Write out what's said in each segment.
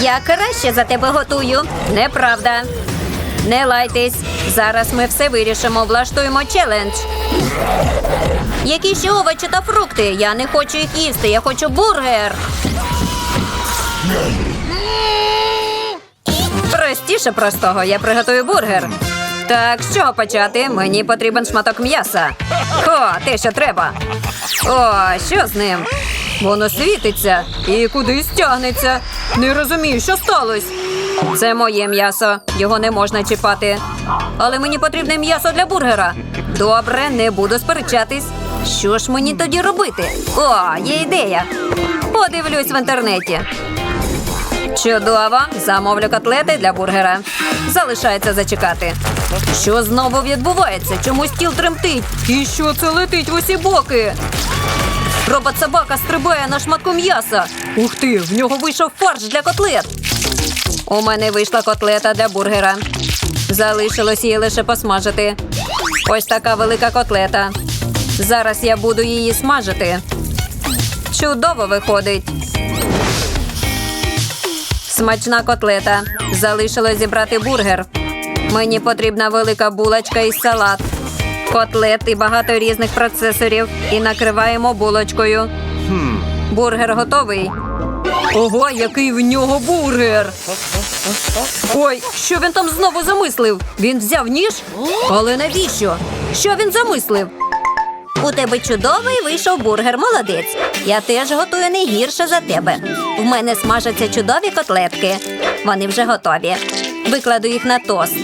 Я краще за тебе готую. Неправда. Не лайтесь. Зараз ми все вирішимо. Влаштуємо челендж. Які ще овочі та фрукти? Я не хочу їх їсти, я хочу бургер. Простіше простого, я приготую бургер. Так, з чого почати? Мені потрібен шматок м'яса. О, те, що треба. О, що з ним? Воно світиться і кудись тягнеться. Не розумію, що сталося. Це моє м'ясо, його не можна чіпати. Але мені потрібне м'ясо для бургера. Добре, не буду сперечатись. Що ж мені тоді робити? О, є ідея. Подивлюсь в інтернеті. Чудово! Замовлю котлети для бургера. Залишається зачекати. Що знову відбувається? Чому стіл тремтить? І що це летить в усі боки? Робот-собака стрибає на шматку м'яса. Ух ти, в нього вийшов фарш для котлет. У мене вийшла котлета для бургера. Залишилось її лише посмажити. Ось така велика котлета. Зараз я буду її смажити. Чудово виходить. Смачна котлета. Залишилось зібрати бургер. Мені потрібна велика булочка і салат. Котлет і багато різних процесорів. І накриваємо булочкою. Бургер готовий. Ого, який в нього бургер! Ой, що він там знову замислив? Він взяв ніж? Але навіщо? Що він замислив? У тебе чудовий вийшов бургер, молодець. Я теж готую не гірше за тебе. В мене смажаться чудові котлетки. Вони вже готові. Викладу їх на тост.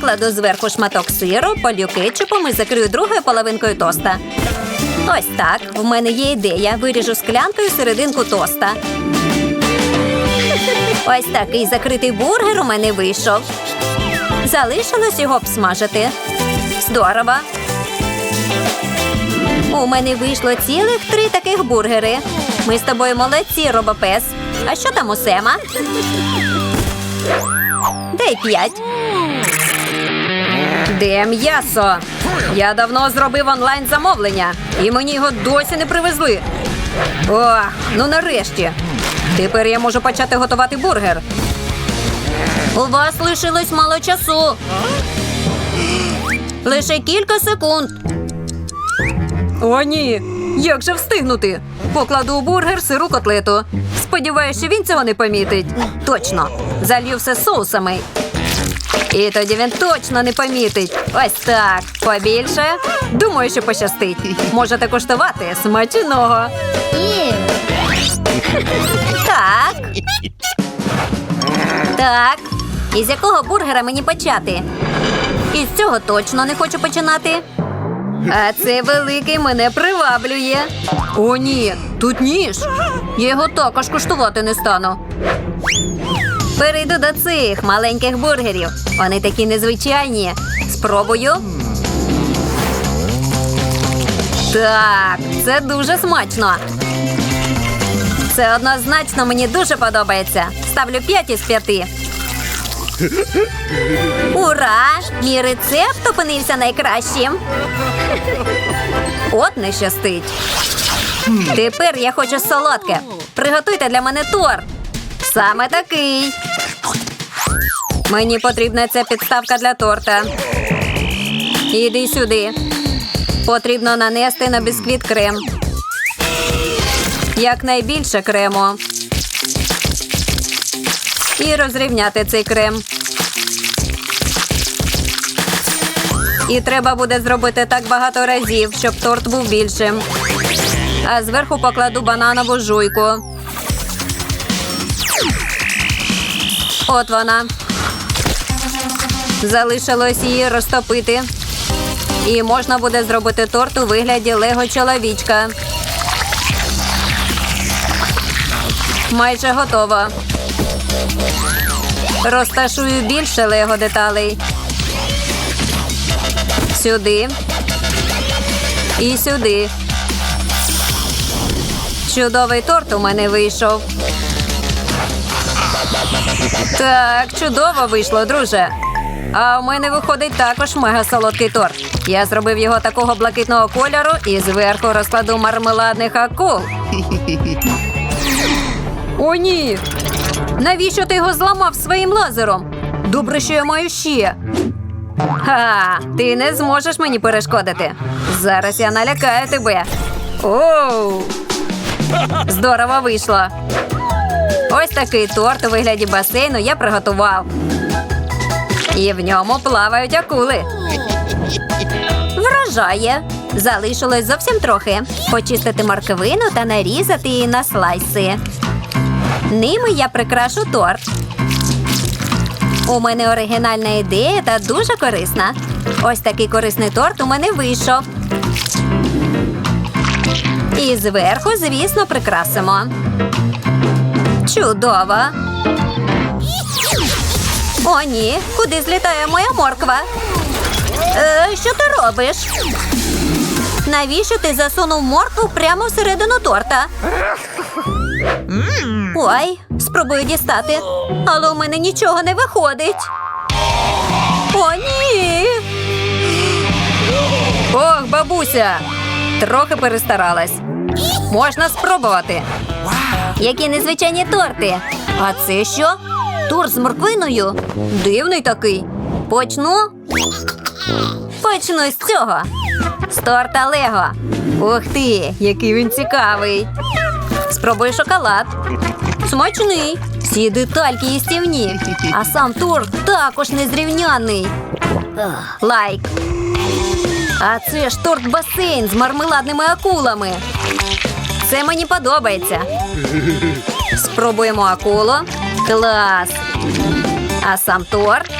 Покладу зверху шматок сиру, полю кетчупом і закрию другою половинкою тоста. Ось так. В мене є ідея. Виріжу склянкою серединку тоста. Ось такий закритий бургер у мене вийшов. Залишилось його обсмажити. Здорово. У мене вийшло цілих три таких бургери. Ми з тобою молодці, робопес. А що там у Сема? Дай п'ять. Де м'ясо? Я давно зробив онлайн замовлення, і мені його досі не привезли. О, ну нарешті. Тепер я можу почати готувати бургер. У вас лишилось мало часу. Лише кілька секунд. О, ні. Як же встигнути? Покладу у бургер сиру котлету. Сподіваюсь, що він цього не помітить. Точно. Залью все соусами. І тоді він точно не помітить. Ось так. Побільше. Думаю, що пощастить. Можете коштувати смачного. Так. Так. Із якого бургера мені почати? Із цього точно не хочу починати. А це великий мене приваблює. О, ні, тут ніж. Я його також куштувати не стану. Перейду до цих маленьких бургерів. Вони такі незвичайні. Спробую. Так, це дуже смачно. Це однозначно мені дуже подобається. Ставлю 5 із 5. Ура! Мій рецепт опинився найкращим. От не щастить. Тепер я хочу солодке. Приготуйте для мене торт. Саме такий. Мені потрібна ця підставка для торта. Іди сюди. Потрібно нанести на бісквіт крем. Якнайбільше крему. І розрівняти цей крем. І треба буде зробити так багато разів, щоб торт був більшим. А зверху покладу бананову жуйку. От вона. Залишилось її розтопити. І можна буде зробити торт у вигляді лего чоловічка. Майже готово. Розташую більше лего деталей. Сюди. І сюди. Чудовий торт у мене вийшов. Так, чудово вийшло, друже. А у мене виходить також мега солодкий торт. Я зробив його такого блакитного кольору і зверху розкладу мармеладних акул. О, ні. Навіщо ти його зламав своїм лазером? Добре, що я маю ще. Ха, ти не зможеш мені перешкодити. Зараз я налякаю тебе. Оу! Здорово вийшло. Ось такий торт у вигляді басейну я приготував. І в ньому плавають акули. Вражає. Залишилось зовсім трохи. Почистити морковину та нарізати її на слайси. Ними я прикрашу торт. У мене оригінальна ідея та дуже корисна. Ось такий корисний торт у мене вийшов. І зверху, звісно, прикрасимо. Чудово. О, ні, куди злітає моя морква? Е, що ти робиш? Навіщо ти засунув моркву прямо всередину торта? Ой, спробую дістати, але у мене нічого не виходить. О, ні. Ох, бабуся. Трохи перестаралась. Можна спробувати. Які незвичайні торти. А це що? Торт з морквиною? Дивний такий. Почну. Почну з цього. З торта Лего. Ух ти, який він цікавий. Спробуй шоколад. Смачний. Всі детальки їстівні. А сам торт також незрівняний. Лайк. А це ж торт басейн з мармеладними акулами. Це мені подобається. Спробуємо акулу. Клас. А сам торт.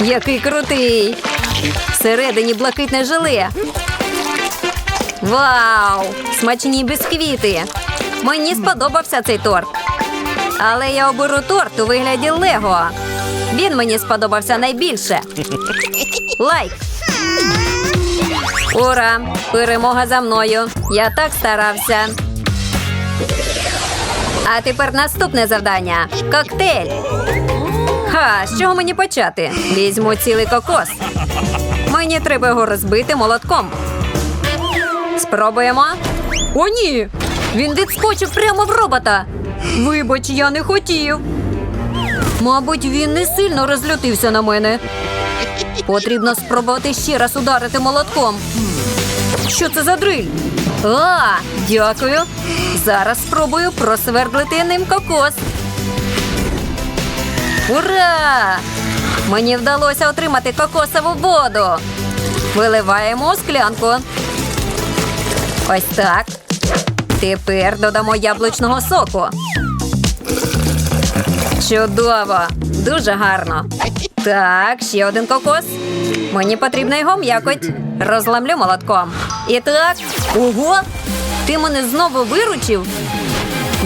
Який крутий. Всередині блакитне желе. Вау! Смачні бісквіти. Мені сподобався цей торт. Але я оберу торт у вигляді Лего. Він мені сподобався найбільше. Лайк. Ура! Перемога за мною. Я так старався. А тепер наступне завдання коктейль. Ха, з чого мені почати? Візьму цілий кокос. Мені треба його розбити молотком. Спробуємо. О, ні! Він відскочив прямо в робота. Вибач, я не хотів. Мабуть, він не сильно розлютився на мене. Потрібно спробувати ще раз ударити молотком. Що це за дриль? А, дякую. Зараз спробую просвердлити ним кокос. Ура! Мені вдалося отримати кокосову воду. Виливаємо у склянку. Ось так. Тепер додамо яблучного соку. Чудово! Дуже гарно. Так, ще один кокос. Мені потрібна його м'якоть. Розламлю молотком. І так. Ого! Ти мене знову виручив.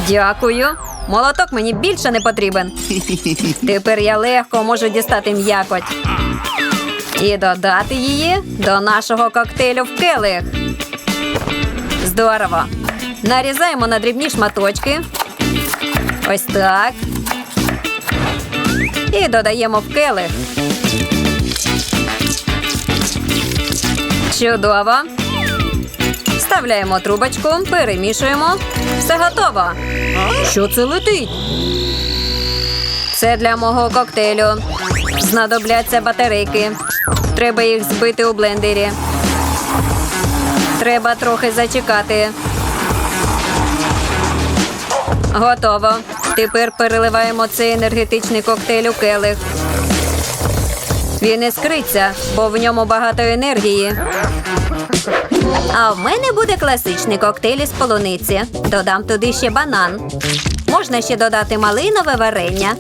Дякую. Молоток мені більше не потрібен. Тепер я легко можу дістати м'якоть. І додати її до нашого коктейлю в келих. Здорово. Нарізаємо на дрібні шматочки. Ось так. І додаємо в келих. Чудово. Вставляємо трубочку, перемішуємо. Все готово. Що це летить? Це для мого коктейлю. Знадобляться батарейки. Треба їх збити у блендері. Треба трохи зачекати. Готово. Тепер переливаємо цей енергетичний коктейль у келих. Він іскриться, бо в ньому багато енергії. А в мене буде класичний коктейль із полуниці. Додам туди ще банан. Можна ще додати малинове варення.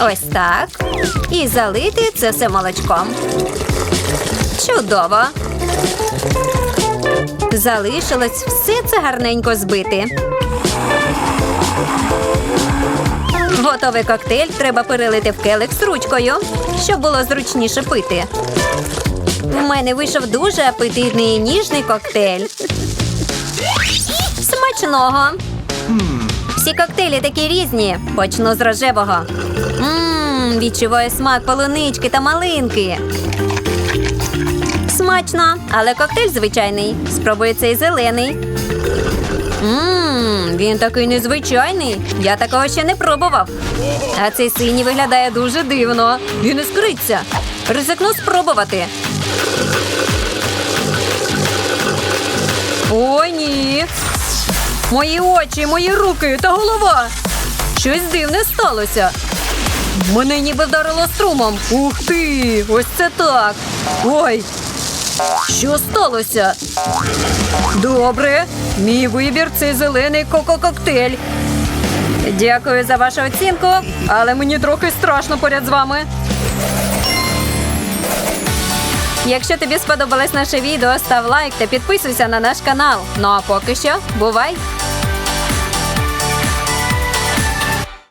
Ось так. І залити це все молочком. Чудово. Залишилось все це гарненько збити. Готовий коктейль треба перелити в келих з ручкою, щоб було зручніше пити. В мене вийшов дуже апетитний і ніжний коктейль. Смачного. Всі коктейлі такі різні. Почну з рожевого. Мм, відчуваю смак полунички та малинки. Смачно, але коктейль звичайний. Спробую цей зелений. Ммм, він такий незвичайний. Я такого ще не пробував. А цей синій виглядає дуже дивно. Він іскриться. Ризикну спробувати. Ой, ні. Мої очі, мої руки та голова. Щось дивне сталося. Мене ніби вдарило струмом. Ух ти! Ось це так. Ой. Що сталося? Добре. Мій вибір це зелений коко-коктейль. Дякую за вашу оцінку, але мені трохи страшно поряд з вами. Якщо тобі сподобалось наше відео, став лайк та підписуйся на наш канал. Ну а поки що, бувай!